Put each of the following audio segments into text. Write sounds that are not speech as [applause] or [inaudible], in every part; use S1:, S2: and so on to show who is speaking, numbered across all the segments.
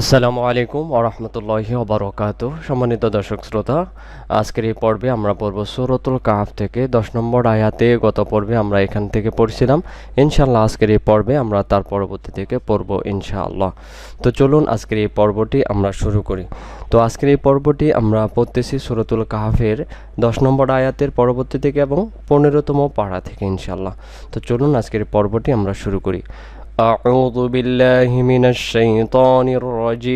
S1: আসসালামু আলাইকুম ওরহমতুল্লাহি ওবরকাত সম্মানিত দর্শক শ্রোতা, আজকের এই পর্বে আমরা পড়ব সুরতুল কাহাফ থেকে। দশ নম্বর আয়াতে গত পর্বে আমরা এখান থেকে পড়ছিলাম। ইনশাল্লাহ আজকের এই পর্বে আমরা তার পরবর্তী থেকে পড়ব ইনশাআল্লাহ। তো চলুন আজকের এই পর্বটি আমরা শুরু করি। তো আজকের এই পর্বটি আমরা পড়তেছি সুরতুল কাহাফের দশ নম্বর আয়াতের পরবর্তী থেকে এবং পনেরোতম পাড়া থেকে ইনশাআল্লাহ। তো চলুন আজকের এই পর্বটি আমরা শুরু করি। أعوذ بالله من الشيطان الرجيم.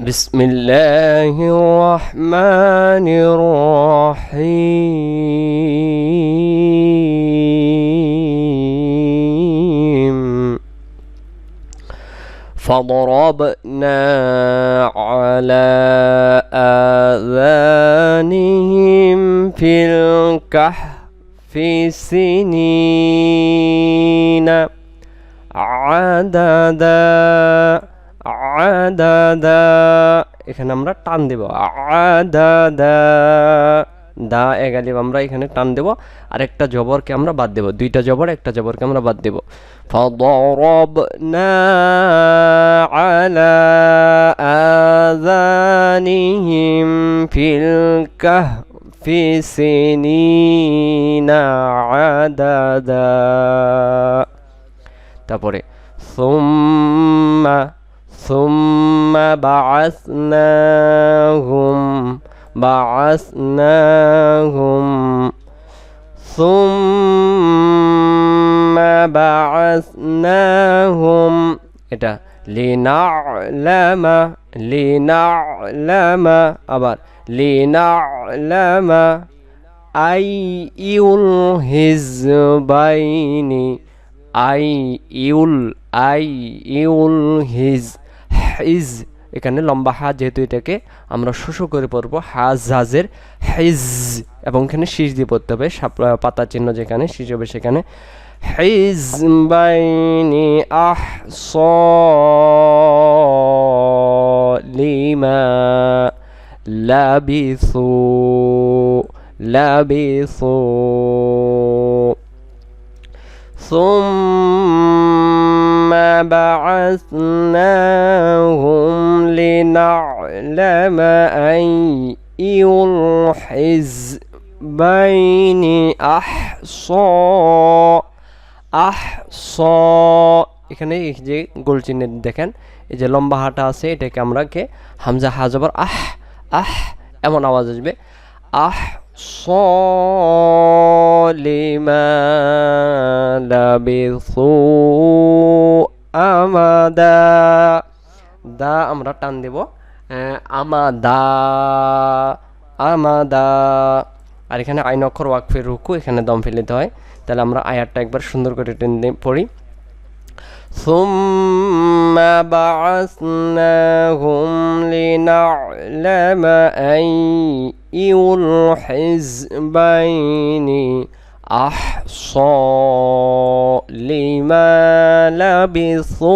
S1: بسم الله الرحمن الرحيم. فضربنا على آذانهم في الكهف في سنين عددا عددا এখানে আমরা টান দেব আদাদা দা এগালিব আমরা এখানে টান দেব আর একটা জবরকে আমরা বাদ দেব দুইটা জবর একটা জবরকে আমরা বাদ দেব فضربنا على آذانهم في الكهف في سنين عددا তারপরে ثم ثم بعثناهم بعثناهم ثم بعثناهم এটা লিনা'লাম লিনা'লাম আবার লিনা'লাম আই ইউল হিজবাইনি আই ইউল আই ইউল হিজ হিজ। এখানে লম্বা হা যেহেতু এটাকে আমরা শোষো করে পড়ব হাজ হাজের হিজ এবং এখানে শীষ দিয়ে পড়তে হবে পাতা চিহ্ন যেখানে, শীষ হবে সেখানে। حزبين أحصى لما لبثوا لبثوا. ثم بعثناهم لنعلم أي الحزبين أحصى. আহ স এখানে এই যে গোল চিহ্নে দেখেন, এই যে লম্বা হাঁটা আছে, এটাকে আমরা কে? হামজা হাজাবার আহ আহ, এমন আওয়াজ আসবে। আহ আমাদা। দা আমরা টান দেব আমাদা আমাদা। আর এখানে আইন অক্ষর ওয়াকফের রুকু এখানে দম ফেলিতে হয় তাহলে আমরা আয়ারটা একবার সুন্দর করে টেন দিয়ে পড়ি ثم بعثناهم لنعلم أي الحزبين أحصى لما لبثوا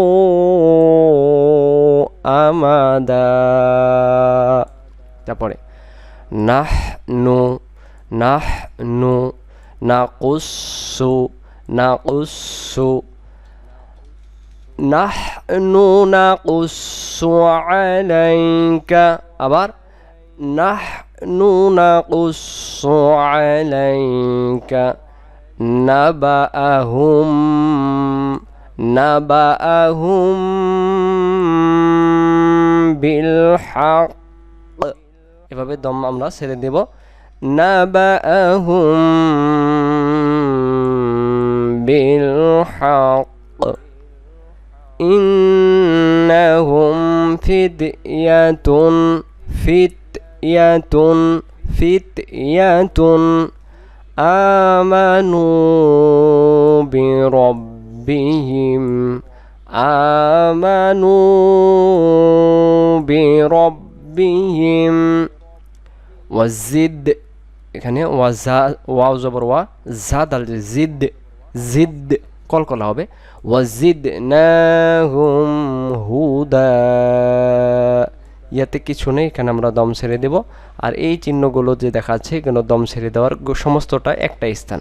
S1: أمدا তারপরে নাহনু নাহনু নাকুসু নাকুসু নাহনু নাকুসু আলাইকা আবার নাহনু নাকুসু আলাইকা নাবাআহুম নাবাআহুম বিল হক এভাবে দম আমরা ছেড়ে দেব। نبأهم بالحق. إنهم فدية فدية فدية. آمنوا بربهم آمنوا بربهم. وزد এখানে ওয়াজা ওয়াও জবর ওয়া জাদ আল জিদ জিদ কলকলা হবে। ওয়াজিদনাহুম হুদা। ইয়াতে কিছু নেই, এখানে আমরা দম ছেড়ে দেব। আর এই চিহ্নগুলো যে দেখাচ্ছে, এগুলো দম ছেড়ে দেওয়ার সমস্তটা একটা স্থান।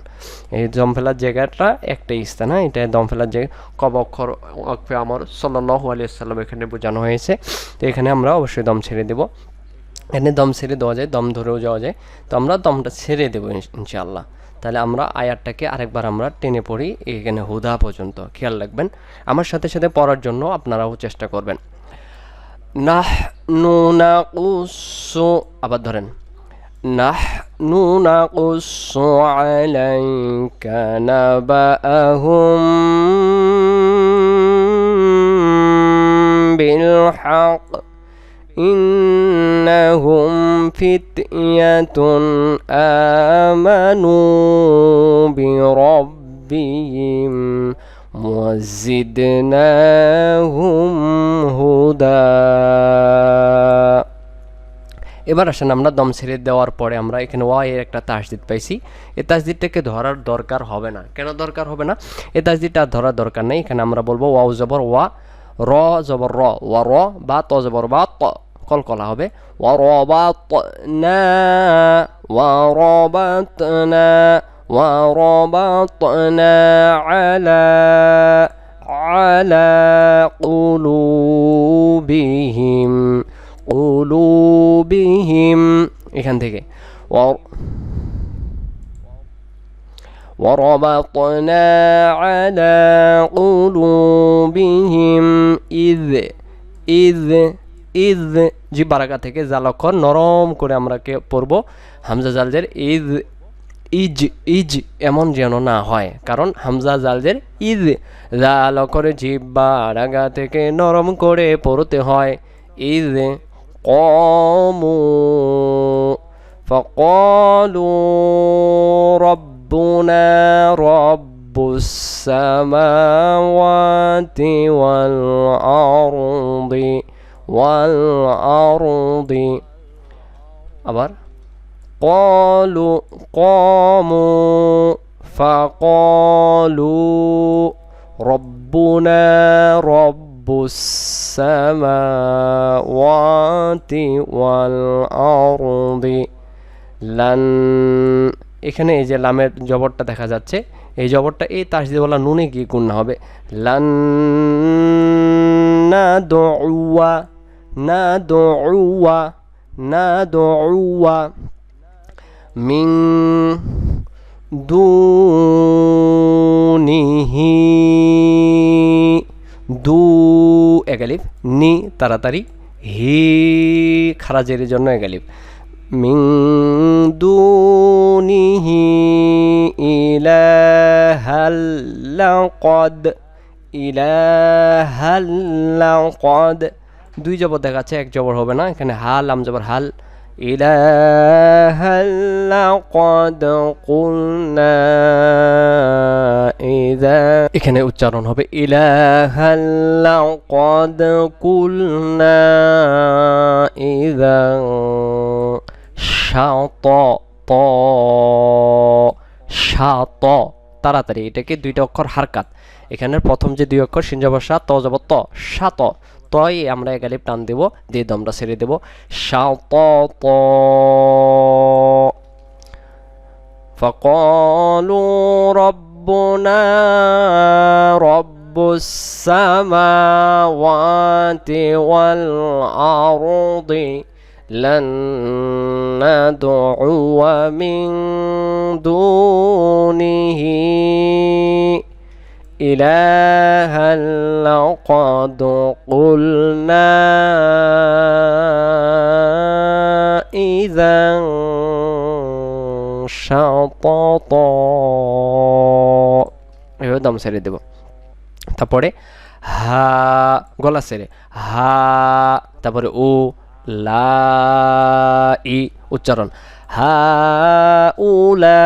S1: এই দম ফেলার জায়গাটা একটাই স্থান হ্যাঁ এটা দম ফেলার জায়গা। কব অক্ষর অক্ষে আমার সাল্লাহু আলিয়া সাল্লাম এখানে বোঝানো হয়েছে। তো এখানে আমরা অবশ্যই দম ছেড়ে দেব। এখানে দম ছেড়ে দেওয়া যায়, দম ধরেও যাওয়া যায়। তো আমরা দমটা ছেড়ে দেবো ইনশ- ইনশাআল্লাহ। তাহলে আমরা আয়ারটাকে আরেকবার আমরা টেনে পড়ি এখানে হুদা পর্যন্ত। খেয়াল রাখবেন। আমার সাথে সাথে পড়ার জন্য আপনারাও চেষ্টা করবেন। নাহ নুনা কুসু আবার ধরেন। নাহ নুনা কুসু আলাইকা নাবাআহুম বিল হক। إنهم فتية آمنوا بربهم وزدناهم هدى এবার আসেন আমরা দম ছেড়ে দেওয়ার পরে আমরা এখানে ওয়া এর একটা তাসদিদ পাইছি এই তাসদিদটাকে ধরার দরকার হবে না কেন দরকার হবে না এই তাসদিদটা আর ধরার দরকার নেই এখানে আমরা বলবো ওয়াও জবর ওয়া র জবর র ওয়া র বা ত জবর বা ত কলকলা হবে ওয়া র বা ত না ওয়া র বা ত না ওয়া র বা ত না আলা على قلوبهم قلوبهم এখান থেকে ও- وربطنا على قلوبهم إذ إذ إذ জি বারাকা থেকে জাল অক্ষর নরম করে আমরা কে পড়ব হামজা জালদের ইদ ইজ ইজ এমন যেন না হয় কারণ হামজা জালদের ইদ জাল অক্ষরে জিব্বা রাগা থেকে নরম করে পড়তে হয় ইদ কমু فقالوا ربنا رب السماوات والأرض والأرض. أبر. قالوا قاموا فقالوا ربنا رب السماوات والأرض لن এখানে এই যে লামের জবরটা দেখা যাচ্ছে, এই জবরটা এই তাসদিওয়ালা নুনে গিয়ে গুণ হবে। না দোয়া না দোয়া না দোয়া মিং দুনিহি, দু এগালিফ নি তাড়াতাড়ি, হি, খারাজের জন্য এগালিফ মিং দুনিহি ইলাহাল্লাকদ ইলাহাল্লাকদ দুই জবর দেখাচ্ছে এক জবর হবে না, এখানে হাল আম জবর হাল। ইলাহাল্লাকদ কুলনা ইদা। এখানে উচ্চারণ হবে ইলাহাল্লাকদ কুলনা ইদা। শাত ত শাত তাড়াতাড়ি এটাকে দুইটা অক্ষর হারকাত এখানের প্রথম যে দুই অক্ষর সিনজাবসা ত যাব ত সাত তয় আমরা এগালিপ টান দেব দিয়ে দমটা ছেড়ে দেব সাত ত فقالوا ربنا رب السماوات والأرض لن ندعو من دونه إلها لقد قلنا إذا شططا এভাবে দম ছেড়ে দেব তারপরে হা গলা ছেড়ে হা তারপরে ও লা ই উচ্চারণ। হা উলা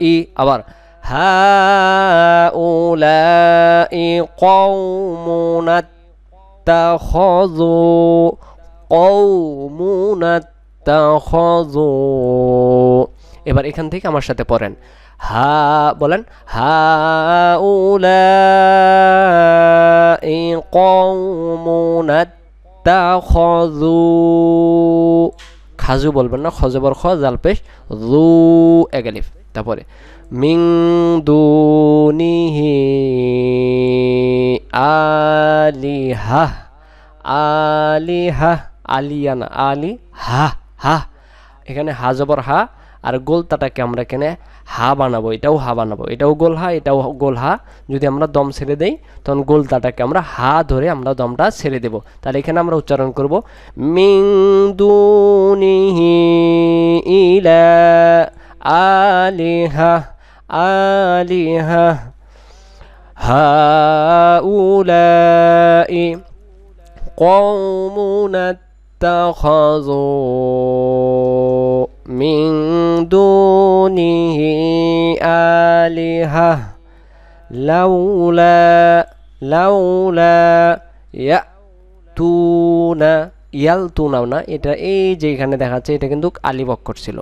S1: ই আবার। হা উলা ই কৌমুনাত তাখযু কৌমুনাত তাখযু এবার এখান থেকে আমার সাথে পড়েন। হা বলেন হা উলা কৌমুনাত ইত্তাখাযু খাজু বলবেন না, খজবর খ জাল পেশ রু এগালিফ তারপরে মিং দুনিহি আলিহা আলিহা, আলিয়ানা আলি হা হা এখানে হা জবর হা, আর গোলতাটাকে আমরা এখানে হা বানাবো এটাও হা বানাবো এটাও গোল হা এটাও গোল হা যদি আমরা দম ছেড়ে দেই তখন গোলতাটাকে আমরা হা ধরে আমরা দমটা ছেড়ে দেব তাহলে এখানে আমরা উচ্চারণ করব মিং দুনিহি ইলা আলিহা আলিহা هؤلاء قوم اتخذوا من دونه آلهة لولا لولا يأتون ইয়ালতুনাও না এটা এই যে এখানে দেখাচ্ছে এটা কিন্তু আলিফ অক্ষর ছিল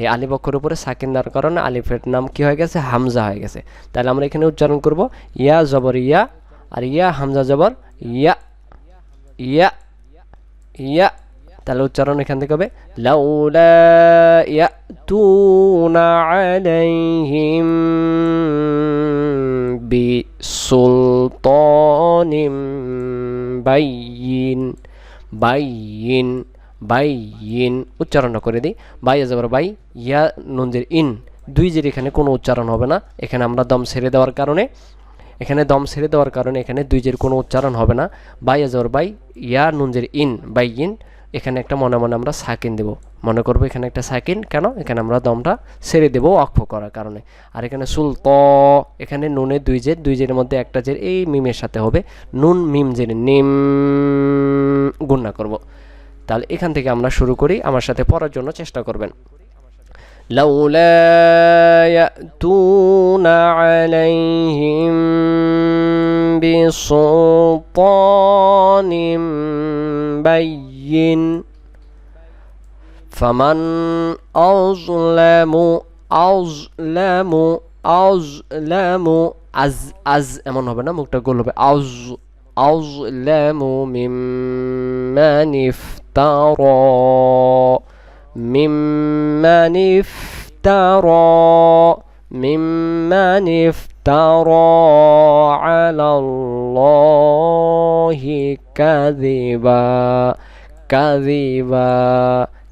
S1: এই আলিফ অক্ষরের উপরে সাকিন দেওয়ার কারণে আলিফের নাম কি হয়ে গেছে হামজা হয়ে গেছে তাহলে আমরা এখানে উচ্চারণ করব ইয়া জবর ইয়া আর ইয়া হামজা জবর ইয়া ইয়া ইয়া তাহলে উচ্চারণ এখান থেকে হবে, লাউলা ইয়াতুনা আলাইহিম বিসুলতানিম বাইয়িন বাইয়িন উচ্চারণটা করে দিই, বাই যাবার বাই, ইয়া নঞ্জের ইন, দুই জের এখানে কোনো উচ্চারণ হবে না, এখানে আমরা দম ছেড়ে দেওয়ার কারণে, এখানে দম ছেড়ে দেওয়ার কারণে এখানে দুই জের কোনো উচ্চারণ হবে না, বাই যাবার বাই, ইয়া নুনজের ইন বাই ইন এখানে একটা মনে মনে আমরা সাকিন দেব মনে করবো এখানে একটা সাকিন কেন এখানে আমরা দমটা ছেড়ে দেবো অক্ষ করার কারণে আর এখানে সুল ত এখানে নুনের দুই জের দুই জের মধ্যে একটা জের এই মিমের সাথে হবে নুন মিম জের নিম গুণনা করব তাহলে এখান থেকে আমরা শুরু করি আমার সাথে পড়ার জন্য চেষ্টা করবেন لولا يأتون عليهم بسلطان بين فمن أظلم أظلم أظلم আজ আজ এমন হবে না মুখটা গোল হবে আজ أظلم ممن افترى ممن افترى ممن افترى على الله كذبا كذبا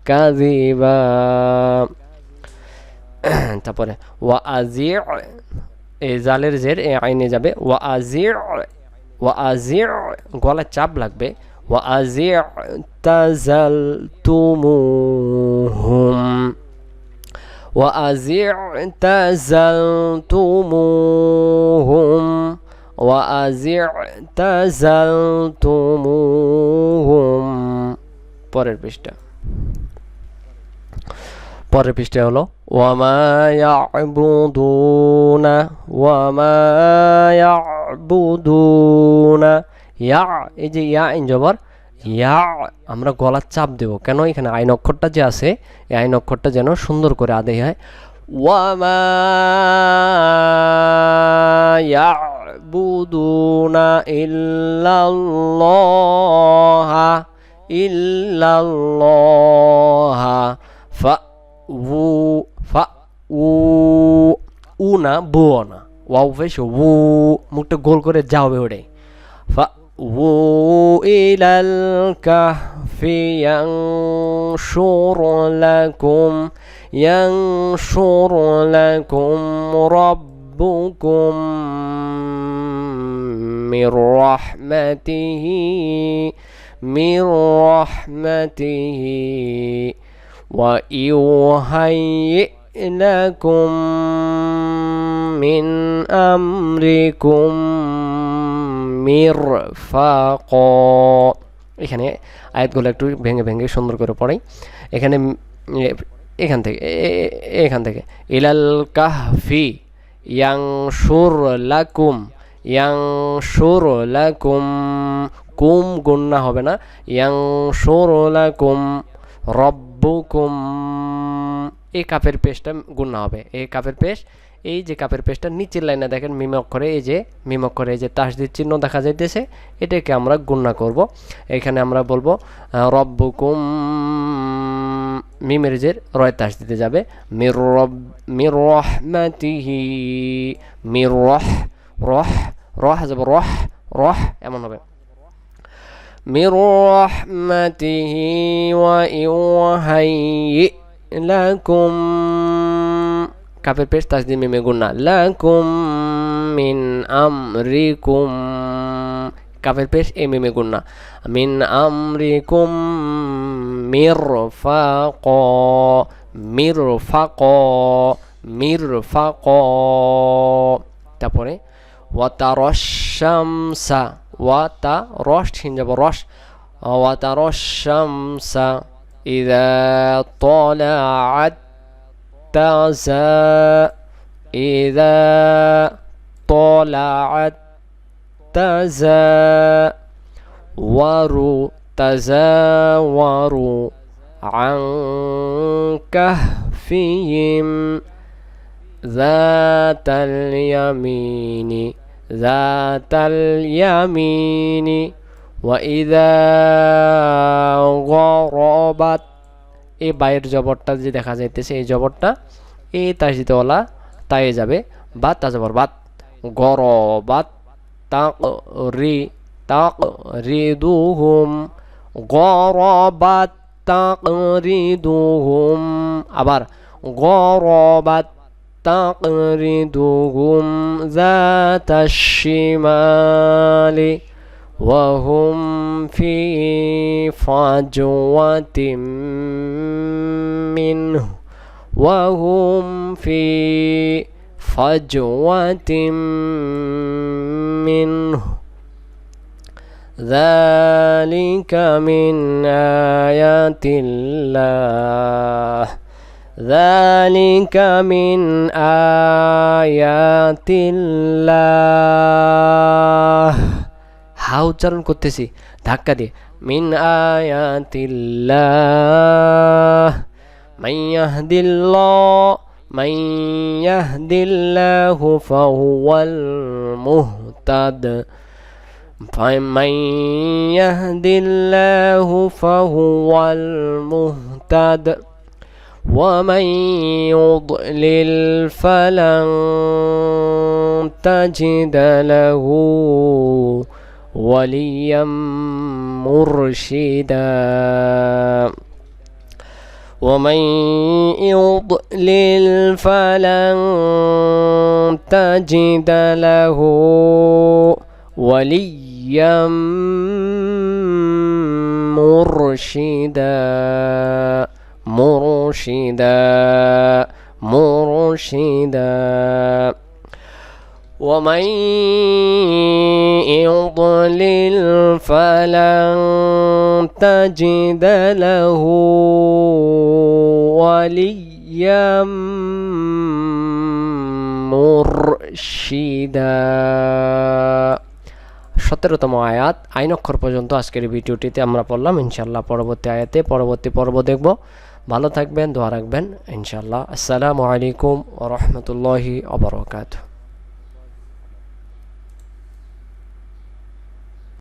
S1: كذبا [clears throat] তারপরে ওয়া আজির এই জালের জের এ আইনে যাবে ওয়া আজির ওয়া আজির গলায় চাপ লাগবে ওয়া আজির তাজাল তুমুহুম ওয়া আজির তাজাল তুমুহুম ওয়া আজির তাজাল তুমুহুম পরের পৃষ্ঠা। পরের পৃষ্ঠা হলো ইয়া এই যে ইয়া ইন ইয়া আমরা গলার চাপ দেব। কেন? এখানে আইন অক্ষরটা যে আছে, এই আইন অক্ষরটা যেন সুন্দর করে আদায় হয়। ওয়ামা ইল্লাল্লাহা ইল্লাল্লাহা ফা উ ফা উ উ না বু না ওয়াও ফেস উ মুখটা গোল করে যাবে ওরে ফা উ ইলাল কাহফি ইয়ানশুর লাকুম ইয়ানশুর লাকুম রব্বুকুম من رحمته من رحمته ويهيئ لكم من أمركم مرفقا এখানে আয়াতগুলো একটু ভেঙে ভেঙে সুন্দর করে পড়াই এখানে এখান থেকে এখান থেকে ইলাল কাহফি ইয়াং সুর লাকুম ইয়াং সুর লাকুম কুম গুন্না হবে না ইয়াং সুর লাকুম রব্বুকুম এই কাপের পেশটা গুন্না হবে এই কাপের পেশ এই যে কাপের পেজটা নিচের লাইনে দেখেন মিম অক্ষরে এই যে মিম অক্ষরে এই যে তাসদির চিহ্ন দেখা যাইতেছে, এটাকে আমরা গুণনা করব। এখানে আমরা বলব রব্বুকুম মিমের যে রয় তাস দিতে যাবে মির রব মির রহমাতিহি মির রহ রহ রহ যাব রহ রহ এমন হবে من رحمته ويهيئ لكم. كافر بيش تسديد مما قلنا لكم من أمركم. كافر بيش إيه مما قلنا من أمركم مرفقا. مرفقا. مرفقا. تبوري وترى الشمس وترش نجيب الرش آه، وترى الشمس إذا طلعت تزا إذا طلعت تزا وروا تزاوروا عن كهفهم ذات اليمين. ذات اليمين وإذا غربت এই বাইয়ের জবরটা যে দেখা যাইতেছে এই জবরটা এই তাজিদওয়ালা তাই যাবে বাত তা জবর বাত গর বাত তাক রি তাক রিদুহুম গরবাত তাক রিদুহুম আবার গরবাত تقرضهم ذات الشمال وهم في فجوة منه وهم في فجوة منه. ذلك من آيات الله. ذلك من آيات الله হা উচ্চারণ করতেছি ধাক্কা দিয়ে মিন আয়াতিল্লাহ من يهد الله من يهد الله فهو المهتد فمن يهد الله فهو المهتد ومن يضلل فلن تجد له وليا مرشدا ومن يضلل فلن تجد له وليا مرشدا مرشدا مرشدا ومن يضلل فلن تجد له وليا مرشدا সতেরোতম আয়াত আইন অক্ষর পর্যন্ত আজকের এই ভিডিওটিতে আমরা পড়লাম ইনশাল্লাহ পরবর্তী আয়াতে পরবর্তী পর্ব দেখব ভালো থাকবেন দোয়া রাখবেন। ইনশাল্লাহ আসসালামু আলাইকুম ও রহমতুল্লাহি অবরকাত